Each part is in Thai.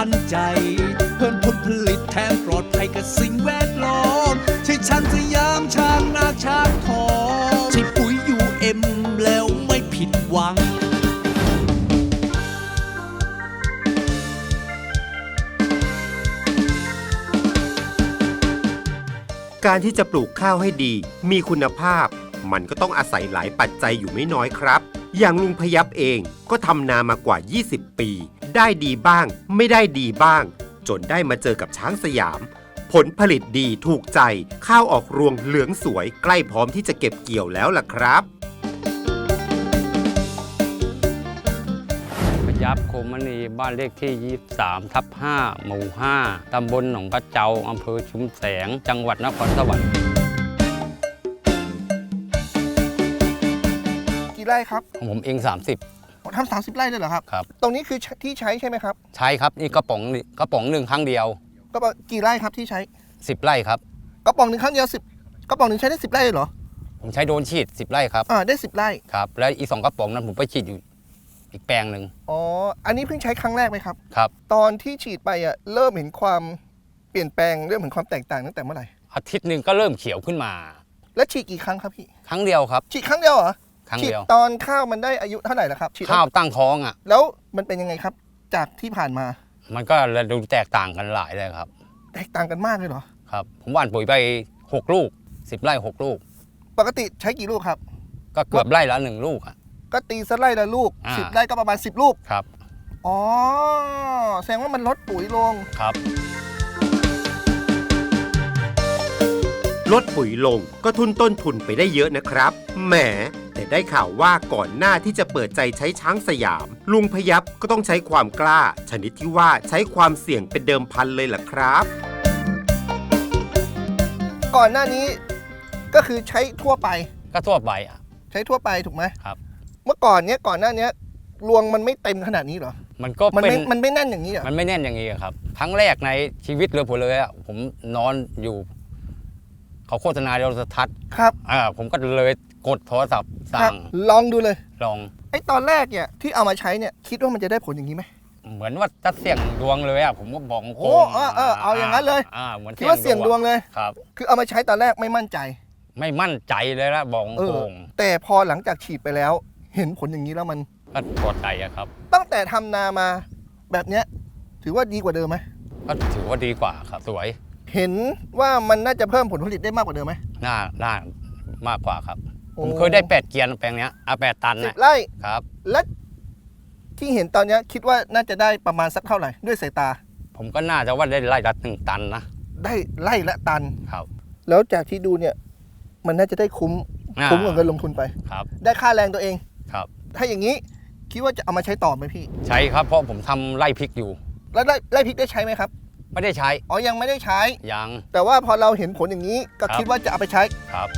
ทันใจ เพิ่มผลผลิตแถมปลอดภัยกับสิ่งแวดล้อมใช่ช้างสยามช้างนาช้างทองใช่ปุ๋ยยูเอ็มแล้วไม่ผิดหวังการที่จะปลูกข้าวให้ดี มีคุณภาพ มันก็ต้องอาศัยหลายปัจจัยอยู่ไม่น้อยครับ อย่างลุงพยับเองก็ทำนามากว่า 20 ปี ได้ดีบ้าง ไม่ได้ดีบ้าง จนได้มาเจอกับช้างสยาม ผลผลิตดีถูกใจ ข้าวออกรวงเหลืองสวยใกล้พร้อมที่จะเก็บเกี่ยวแล้วล่ะครับพยับโคมณีบ้านเลขที่ 23 ทับ 5 หมู่ 5 ตำบลหนองกระเจ้าอำเภอชุมแสง จังหวัดนครสวรรค์กี่ไร่ครับ ของผมเองผม ทำสามสิบไร่เลยเหรอครับ30ครับ ตรงนี้คือที่ใช้ใช่ไหมครับ ใช้ครับนี่กระป๋องนี่กระป๋องหนึ่งครั้งเดียวก็บอกกี่ไร่ครับที่ใช้10ไร่ครับกระป๋องหนึ่งครั้งเดียวสิบกระป๋องหนึ่งใช้ได้สิบไร่เลยเหรอ ผมใช้โดนฉีด10ไร่ครับ อ่าได้สิบไร่ ครับ แล้วอีกสองกระป๋องนั้นผมไปฉีดอยู่อีกแปลงหนึ่งอ๋อ อันนี้เพิ่งใช้ครั้งแรกไหมครับ ครับ ตอนที่ฉีดไปอะเริ่มเห็นความเปลี่ยนแปลงเริ่มเห็นความแตกต่างตั้งแต่เมื่อไหร่ อาทิตย์หนึ่งก็เริ่มเขียวขึ้นมา แล้วฉีดกี่ครั้งครับพี่ ครั้งเดียวครับ ฉีดครั้งเดียวเหรอ ครั้งฉีดเดียวตอนข้าวมันได้อายุเท่าไหร่แล้วครับฉีดข้าวตั้งท้องอะ แล้วมันเป็นยังไงครับ จากที่ผ่านมามันก็ดูแตกต่างกันหลายเลยครับ แตกต่างกันมากเลยเหรอครับ ผมหว่านปุ๋ยไป6ลูก10ไร่6ลูก ปกติใช้กี่ลูกครับ ก็เกือบไร่ละหนึ่งลูกอะ ก็ตีสไร่ละลูกอ่า สิบไร่ก็ประมาณสิบลูกครับอ๋อแสดงว่ามันลดปุ๋ยลง ครับ ลดปุ๋ยลงก็ทุนต้นทุนไปได้เยอะนะครับ แหมแต่ ได้ข่าวว่าก่อนหน้าที่จะเปิดใจใช้ช้างสยาม ลุงพยับก็ต้องใช้ความกล้า ชนิดที่ว่าใช้ความเสี่ยงเป็นเดิมพันเลยล่ะครับ ก่อนหน้านี้ก็คือใช้ทั่วไป ก็ทั่วไปอะ ใช้ทั่วไปถูกไหมครับ เมื่อก่อนเนี้ยก่อนหน้าเนี้ยรวงมันไม่เต็มขนาดนี้เหรอ มันก็มันเป็นไม่มันไม่แน่นอย่างนี้เหรอ มันไม่แน่นอย่างนี้อะครับครั้งแรกในชีวิตเลยผมเลยอะผมนอนอยู่ เขาโฆษณาโทรทัศน์ครับอ่าผมก็เลยกดโทรศัพท์ครัสั่บงลองดูเลย ลองไอ้ตอนแรกเนี่ยที่เอามาใช้เนี่ยคิดว่ามันจะได้ผลอย่างนี้ไหมเหมือนว่าจะเสี่ยงดวงเลยอะผมก็บอกโอ้เออเออเอาอย่างนั้นเลยอ่าเหมือนคิดว่าเสี่ยงดวงเลยครับ คือเอามาใช้ตอนแรกไม่มั่นใจ ไม่มั่นใจเลยละบอกเอโกองแต่พอหลังจากฉีดไปแล้ว เห็นผลอย่างนี้แล้วมันก็พอใจอะครับ ตั้งแต่ทำนามาแบบเนี้ยถือว่าดีกว่าเดิมไหมก็ถือว่าดีกว่าครับสวย เห็นว่ามันน่าจะเพิ่มผลผลิตได้มากกว่าเดิมไหม น่าน่ามากกว่าครับ โอ้ ผมเคยได้แปดเกียร์แปลงเนี้ยอะแปดตันสินะบไร่ครับ และที่เห็นตอนเนี้ยคิดว่าน่าจะได้ประมาณสักเท่าไหร่ด้วยสายตาผมก็น่าจะว่าได้ไร่ละหนึ่งตันนะได้ไล่ละตัน ครับแล้วจากที่ดูเนี่ย มันน่าจะได้คุ้มอ่าคุ้มกับเงินลงทุนไป ครับได้ค่าแรงตัวเอง ครับ ถ้าอย่างนี้คิดว่าจะเอามาใช้ต่อไหมพี่ ใช้ครับเพราะผมทำไร่พริกอยู่ แล้วได้ไล่พริกได้ใช้ไหมครับ ไม่ได้ใช้อ๋อยังไม่ได้ใช้ ยังแต่ว่าพอเราเห็นผลอย่างนี้ก็ครับคิดว่าจะเอาไปใช้ ครับ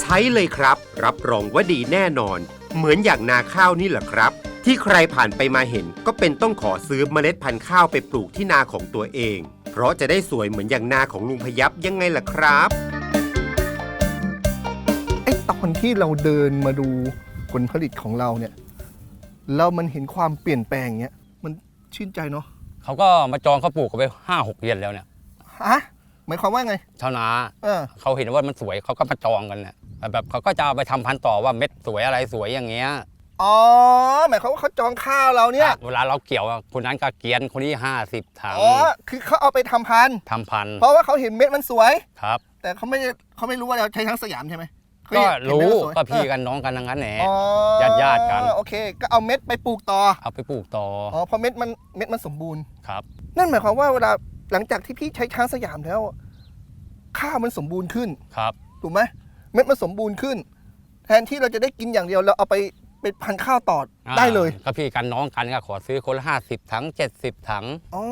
ใช้เลยครับ รับรองว่าดีแน่นอน เหมือนอย่างนาข้าวนี่แหละครับ ที่ใครผ่านไปมาเห็นก็เป็นต้องขอซื้อเมล็ดพันธุ์ข้าวไปปลูกที่นาของตัวเอง เพราะจะได้สวยเหมือนอย่างนาของลุงพยับยังไงล่ะครับ ไอ้ตอนที่เราเดินมาดูผลผลิตของเราเนี่ยเรามันเห็นความเปลี่ยนแปลงเนี้ยมัน ชื่นใจเนาะเขาก็มาจองเขาปลูกกันไปห้าหกเดือนแล้วเนี่ยฮะหมายความว่าไง ชาวนาเออ เขาเห็นว่ามันสวยเขาก็มาจองกันเนี่ยแต่แบบเขาก็จะเอาไปทำพันธุ์ต่อว่าเม็ดสวยอะไรสวยอย่างเงี้ยอ๋อ หมายความว่าเขาจองข้าวเราเนี่ย เวลาเราเกี่ยวอะคนนั้นก็เกียนคนนี้ห้าสิบถังอ๋อ คือเขาเอาไปทำพันธุ์ ทำพันธุ์เพราะว่าเขาเห็นเม็ดมันสวย ครับ แต่เขาไม่ได้เขาไม่รู้ว่าเราใช้ทั้งสยามใช่ไหมเขา ก็เห็นรู้เม็ดมันสวยก็พี่เออกันน้องกันทั้งนั้นแหละอ๋อญาติๆกันโอเค ก็เอาเม็ดไปปลูกต่อ เอาไปปลูกต่ออ๋อเพราะเม็ดมันเม็ดมันสมบูรณ์ครับ นั่นหมายความว่าเวลาหลังจากที่พี่ใช้ช้างสยามแล้ว ข้าวมันสมบูรณ์ขึ้นครับถูกไหมเม็ดมันสมบูรณ์ขึ้น แทนที่เราจะได้กินอย่างเดียวเราเอาไปเป็นพันธุ์ข้าวต่ออาได้เลยก็พี่กันน้องกันก็ขอซื้อคนละห้าสิบถังเจ็ดสิบถังอ๋อ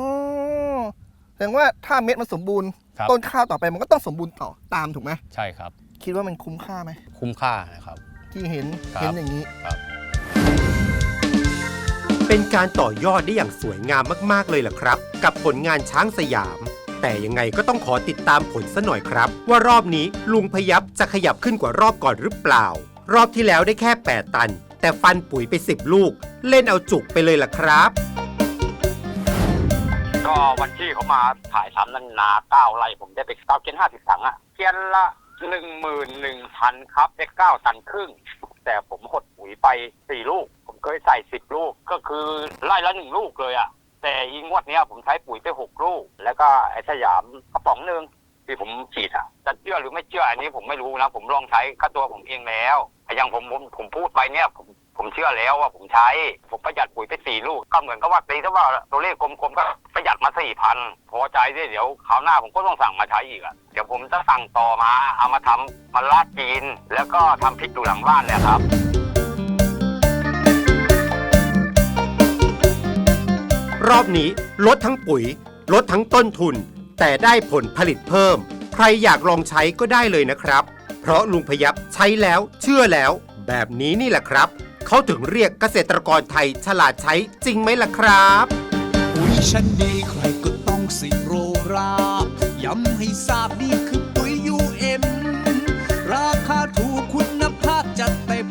แสดงว่าถ้าเม็ดมันสมบูรณ์ครับต้นข้าวต่อไปมันก็ต้องสมบูรณ์ต่อตามถูกไหมใช่ครับ คิดว่ามันคุ้มค่าไหม คุ้มค่านะครับ ที่เห็นครับ เห็นอย่างนี้เป็นการต่อยอดได้อย่างสวยงามมาก ๆ เลยล่ะครับ กับผลงานช้างสยาม แต่ยังไงก็ต้องขอติดตามผลซะหน่อยครับ ว่ารอบนี้ลุงพยับจะขยับขึ้นกว่ารอบก่อนหรือเปล่า รอบที่แล้วได้แค่ 8 ตัน แต่ฟันปุ๋ยไป 10 ลูก เล่นเอาจุกไปเลยล่ะครับ ก็วันที่เขามาถ่ายทำนันนาเก้าไร่ผมได้ไปเก้าเกนห้าสิบถังอะเกียนละ หนึ่งหมื่นหนึ่งพันครับได้เก้าตันครึ่ง แต่ผมหดปุ๋ยไปสี่ลูก ผมเคยใส่สิบลูกก็คือไล่ละหนึ่งลูกเลยอะแต่อีงวดเนี้ยผมใช้ปุ๋ยไปหกลูก แล้วก็ไอ้สยามกระป๋องหนึ่งที่ผมฉีดอะจะเชื่อหรือไม่เชื่ออันนี้ผมไม่รู้นะ ผมลองใช้กับตัวผมเองแล้วอย่างผมผมผมพูดไปเนี่ยผม ผมเชื่อแล้วว่าผมใช้ ผมประหยัดปุ๋ยไปสี่ลูก ก็เหมือนกับว่าตีถ้าว่าตัวเลขกลมๆก็ประหยัดมาสี่พันพอใจได้เดี๋ยวคราวหน้าผมก็ต้องสั่งมาใช้อีกอะเดี๋ยวผมจะสั่งต่อมา เอามาทำมันลาดจีน แล้วก็ทำพริกดูหลังบ้านเนี่ยครับ รอบนี้ลดทั้งปุ๋ย ลดทั้งต้นทุน แต่ได้ผลผลิตเพิ่ม ใครอยากลองใช้ก็ได้เลยนะครับ เพราะลุงพยับใช้แล้วเชื่อแล้ว แบบนี้นี่แหละครับ เขาถึงเรียกเกษตรกรไทยฉลาดใช้จริงไหมล่ะครับปุ๋ยชั้นดีใครก็ต้องสิโรราบย้ำให้ทราบนี่คือปุ๋ยยูเอ็มราคาถูกคุณภาพจัดเต็ม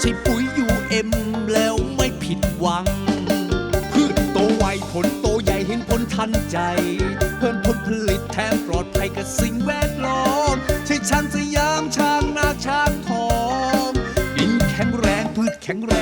ใช่ปุ๋ยยูเอ็มแล้วไม่ผิดหวัง พืชโตไวผลโตใหญ่เห็นผลทันใจ เพิ่มผลผลิตแถมปลอดภัยกับสิ่งแวดล้อม ใช่ช้